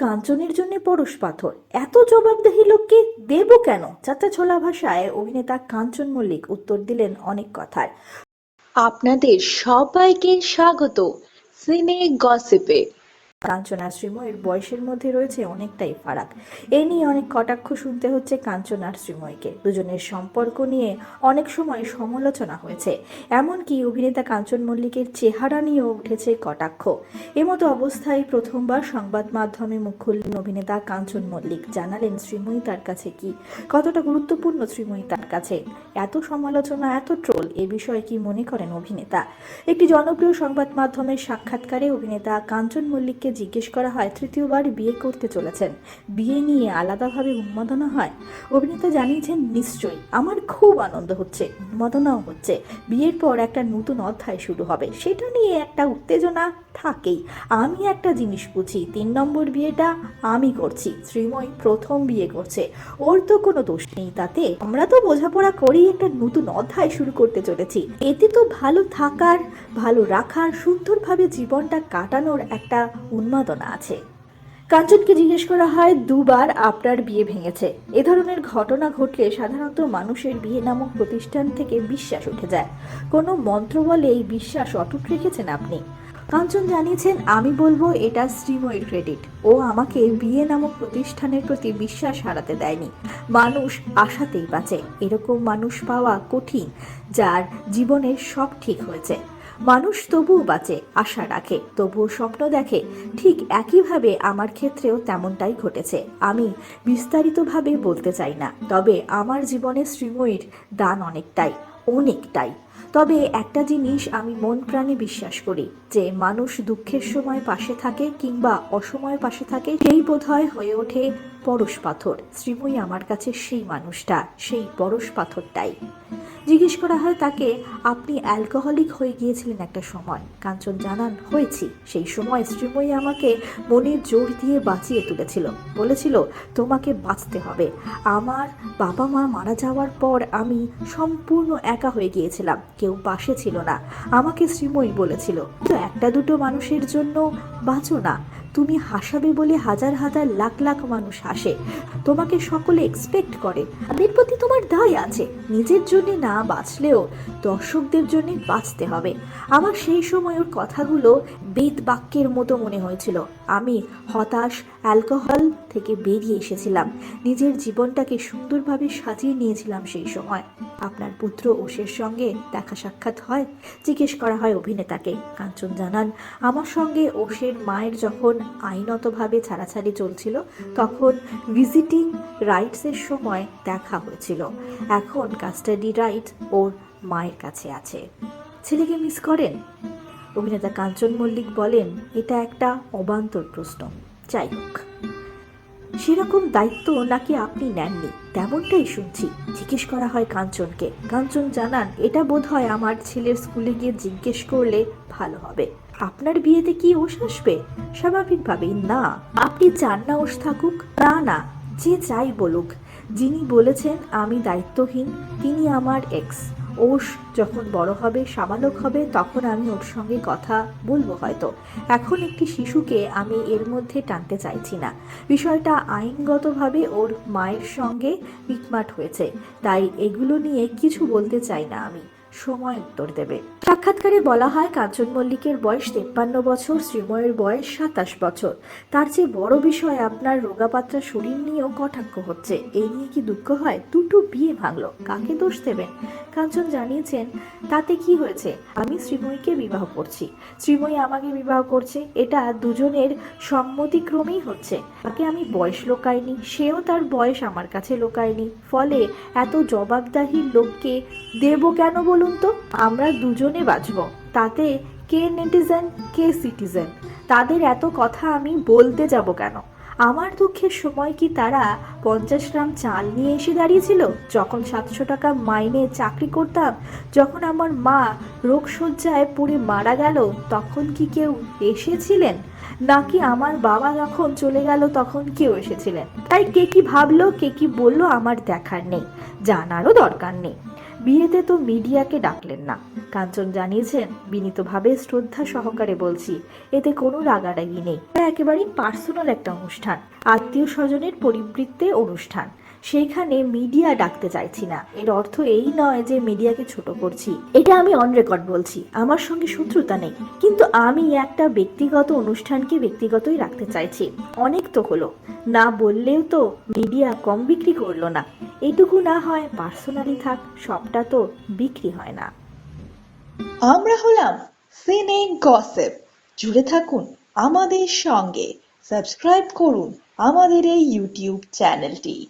কাঞ্চনের জন্য পরশ পাথর। এত জবাবদেহি লোককে দেব কেন? চাচা ছোলা ভাষায় অভিনেতা কাঞ্চন মল্লিক উত্তর দিলেন অনেক কথার। আপনাদের সবাইকে স্বাগত। সিনে গসিপে। কাঞ্চন আর শ্রীময়ের বয়সের মধ্যে রয়েছে অনেকটাই ফারাক। এ নিয়ে অনেক কটাক্ষ শুনতে হচ্ছে কাঞ্চন আর শ্রীময়কে। দুজনের সম্পর্ক নিয়ে অনেক সময় সমালোচনা হয়েছে। এমনকি অভিনেতা কাঞ্চন মল্লিকের চেহারা নিয়েও উঠেছে কটাক্ষ। এমতো অবস্থায় প্রথমবার সংবাদ মাধ্যমে মুখ খুললেন অভিনেতা কাঞ্চন মল্লিক। জানালেন শ্রীময়ী তার কাছে কি? কতটা গুরুত্বপূর্ণ শ্রীময়ী তার কাছে? এত সমালোচনা, এত ট্রোল, এ বিষয়ে কি মনে করেন অভিনেতা? একটি জনপ্রিয় সংবাদ মাধ্যমের সাক্ষাৎকারে অভিনেতা কাঞ্চন মল্লিককে জিজ্ঞেস করা হয়, তৃতীয়বার বিয়ে করতে চলেছেন? বিয়ে নিয়ে আলাদাভাবে উন্মাদনা হয়? অভিনেতা জানিয়েছেন, নিশ্চয়ই। আমার খুব আনন্দ হচ্ছে। উন্মাদনাও হচ্ছে। বিয়ের পর একটা নতুন অধ্যায় শুরু হবে। সেটা নিয়ে একটা উত্তেজনা থাকেই। আমি একটা জিনিস বুঝি, তিন নম্বর বিয়েটা আমি করছি, শ্রীময় প্রথম বিয়ে করছে। ওর তো কোনো দোষ নেই তাতে। আমরা তো বোঝাপড়া করেই একটা নতুন অধ্যায় শুরু করতে চলেছি। এতে তো ভালো থাকার, ভালো রাখার, সুন্দরভাবে জীবনটা কাটানোর একটা উন্মাদনা আছে। কাঞ্চনকে জিজ্ঞেস করা হয়, দুবার আপনার বিয়ে ভেঙেছে? এ ধরনের ঘটনা ঘটলে সাধারণত মানুষের বিয়ে নামক প্রতিষ্ঠান থেকে বিশ্বাস উঠে যায়। কোনো মন্ত্র বলে এই বিশ্বাস অটুট রেখেছেন আপনি? কাঞ্চন জানিয়েছেন, আমি বলব এটা শ্রীময়ীর ক্রেডিট। ও আমাকে বিয়ে নামক প্রতিষ্ঠানের প্রতি বিশ্বাস হারাতে দেয়নি। মানুষ আশাতেই বাঁচে। এরকম মানুষ পাওয়া কঠিন, যার জীবনের সব ঠিক হয়েছে। মানুষ তবুও বাঁচে, আশা রাখে, তবুও স্বপ্ন দেখে। ঠিক একইভাবে আমার ক্ষেত্রেও তেমনটাই ঘটেছে। আমি বিস্তারিতভাবে বলতে চাই না, তবে আমার জীবনে শ্রীময়ীর দান অনেকটাই অনেকটাই। তবে একটা জিনিস আমি মন প্রাণে বিশ্বাস করি, যে মানুষ দুঃখের সময় পাশে থাকে কিংবা অসময়ে পাশে থাকে, সেই বোধহয় হয়ে ওঠে পরশ পাথর। শ্রীময়ী আমার কাছে সেই মানুষটা, সেই পরশ পাথরটাই। জিজ্ঞেস করা হয়, তাকে আপনি অ্যালকোহলিক হয়ে গিয়েছিলেন একটা সময়? কাঞ্চন জানান, হয়েছি। সেই সময় শ্রীময়ী আমাকে মনে জোর দিয়ে বাঁচিয়ে তুলেছিল। বলেছিল, তোমাকে বাঁচতে হবে। আমার বাবা মা মারা যাওয়ার পর আমি সম্পূর্ণ একা হয়ে গিয়েছিলাম। কেউ পাশে ছিল না। আমাকে শ্রীময়ী বলেছিল, তো একটা দুটো মানুষের জন্য বাঁচো না। তুমি হাসাবে বলে হাজার হাজার লাখ লাখ মানুষ হাসে। তোমাকে সকলে এক্সপেক্ট করে। তাদের প্রতি তোমার দায় আছে। নিজের জন্য না বাঁচলেও দর্শকদের জন্য বাঁচতে হবে। আমার সেই সময় ওর কথাগুলো বেদ বাক্যের মতো মনে হয়েছিল। আমি হতাশ অ্যালকোহল থেকে বেরিয়ে এসেছিলাম। নিজের জীবনটাকে সুন্দরভাবে সাজিয়ে নিয়েছিলাম সেই সময়। আপনার পুত্র ওষের সঙ্গে দেখা সাক্ষাৎ হয়। জিজ্ঞেস করা হয় অভিনেতাকে। কাঞ্চন জানান, আমার সঙ্গে ওষের মায়ের যখন আইনতভাবে ছাড়াছাড়ি চলছিল, তখন ভিজিটিং রাইটসের সময় দেখা হয়েছিল। এখন কাস্টাডি রাইট ওর মায়ের কাছে আছে। ছেলেকে মিস করেন? অভিনেতা কাঞ্চন মল্লিক বলেন, এটা একটা অবান্তর প্রশ্ন। যাই হোক। সেরকম দায়িত্ব নাকি আপনি নেননি? তেমনটাই শুনছি। জিজ্ঞেস করা হয় কাঞ্চনকে। কাঞ্চন জানান, এটা বোধ হয় আমার ছেলের স্কুলে গিয়ে জিজ্ঞেস করলে ভালো হবে। আপনার বিয়েতে কি ওষ আসবে? স্বাভাবিকভাবেই না। আপনি চান না ওষ থাকুক? না না, যে চাই বলুক। যিনি বলেছেন আমি দায়িত্বহীন, তিনি আমার এক্স ওষ যখন বড় হবে, সাবালক হবে, তখন আমি ওর সঙ্গে কথা বলব হয়তো। এখন একটি শিশুকে আমি এর মধ্যে টানতে চাইছি না। বিষয়টা আইনগতভাবে ওর মায়ের সঙ্গে মিটমাট হয়েছে, তাই এগুলো নিয়ে কিছু বলতে চাই না আমি। সময় উত্তর দেবে। সাক্ষাৎকারে বলা হয়, কাঞ্চন মল্লিকের বয়স তেপ্পান্ন বছর, শ্রীময়ের বয়স সাতাশ বছর। তার চেয়ে বড় বিষয় আপনার রোগাপাত্রা শরীর নিয়েও কটাক্ষ হচ্ছে। এই নিয়ে কি দুঃখ হয়? দুটো বিয়ে ভাঙলো। কাকে দোষ দেবেন? কাঞ্চন জানিয়েছেন, তাতে কি হয়েছে? আমি শ্রীময়ীকে বিবাহ করছি। শ্রীময়ী আমাকে বিবাহ করছে। এটা দুজনের সম্মতিক্রমেই হচ্ছে। তাকে আমি বয়স লোকায়নি, সেও তার বয়স আমার কাছে লোকায়নি। ফলে এত জবাবদাহির লোককে দেব কেন বলুন তো, আমরা দুজনে বাঁচব। তাতে কে নেটিজেন, কে সিটিজেন? তাদের এত কথা আমি বলতে যাব কেন? আমার দুঃখের সময় কি তারা পঞ্চাশ গ্রাম চাল নিয়ে এসে দাঁড়িয়েছিল? যখন সাতশো টাকা মাইনে চাকরি করতাম, যখন আমার মা রোগশয্যায় পড়ে মারা গেল, তখন কি কেউ এসেছিলেন? নাকি আমার বাবা যখন চলে গেল, তখন কেউ এসেছিলেন? তাই কে কি ভাবলো, কে কি বলল, আমার দেখার নেই। জানারও দরকার নেই। বিয়েতে তো মিডিয়াকে ডাকলেন না। কাঞ্চন জানিয়েছেন, বিনীতভাবে শ্রদ্ধা সহকারে বলছি, এতে কোনো রাগারাগি নেই। একেবারেই পার্সোনাল একটা অনুষ্ঠান, আত্মীয় স্বজনের পরিবৃত্তে অনুষ্ঠান। সেইখানে মিডিয়া ডাকতে চাইছি না। এর অর্থ এই নয় যে মিডিয়াকে ছোট করছি। এটা আমি অন রেকর্ড বলছি। আমার সঙ্গে শত্রুতা নেই। কিন্তু আমি একটা ব্যক্তিগত অনুষ্ঠানকে ব্যক্তিগতই রাখতে চাইছি। অনেক তো হলো। না বললেও তো মিডিয়া কম বিক্রি করল না। এটুকু না হয় পার্সোনালি থাক, সবটা তো বিক্রি হয় না। আমরা হলাম সিনে গসেপ। জুড়ে থাকুন আমাদের সঙ্গে। সাবস্ক্রাইব করুন আমাদের এই ইউটিউব চ্যানেলটি।